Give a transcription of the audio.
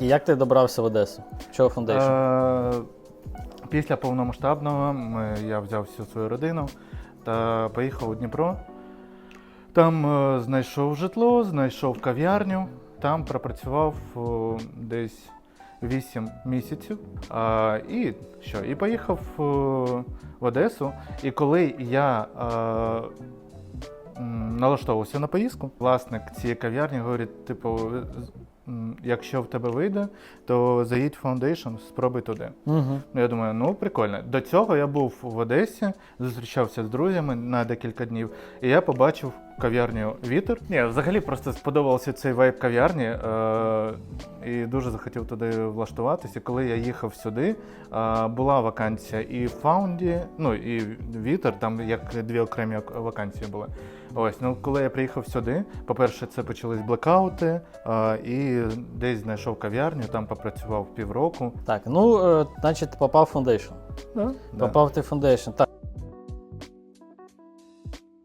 І як ти добрався в Одесу? Чого фундейшн? Е, Після повномасштабного я взяв всю свою родину та поїхав у Дніпро. Там е, знайшов житло, знайшов кав'ярню, там пропрацював десь 8 місяців. І що? І поїхав в Одесу. І коли я е, налаштовувався на поїздку, власник цієї кав'ярні говорить: типу, якщо в тебе вийде, то заїдь в Foundation, спробуй туди. Угу. Я думаю, ну прикольно. До цього я був в Одесі, зустрічався з друзями на декілька днів, і я побачив кав'ярню Вітер. Ні, взагалі просто сподобався цей вайб кав'ярні е- і дуже захотів туди влаштуватися. Коли я їхав сюди, е- була вакансія і в Фаунді, ну і Вітер, там як дві окремі вакансії були. Ось, ну коли я приїхав сюди, по-перше, це почались блекаути, е- і десь знайшов кав'ярню, там попрацював півроку. Так, ну, е, значить, попав в фундейшн. Да, да. Попав ти в фундейшн. Так.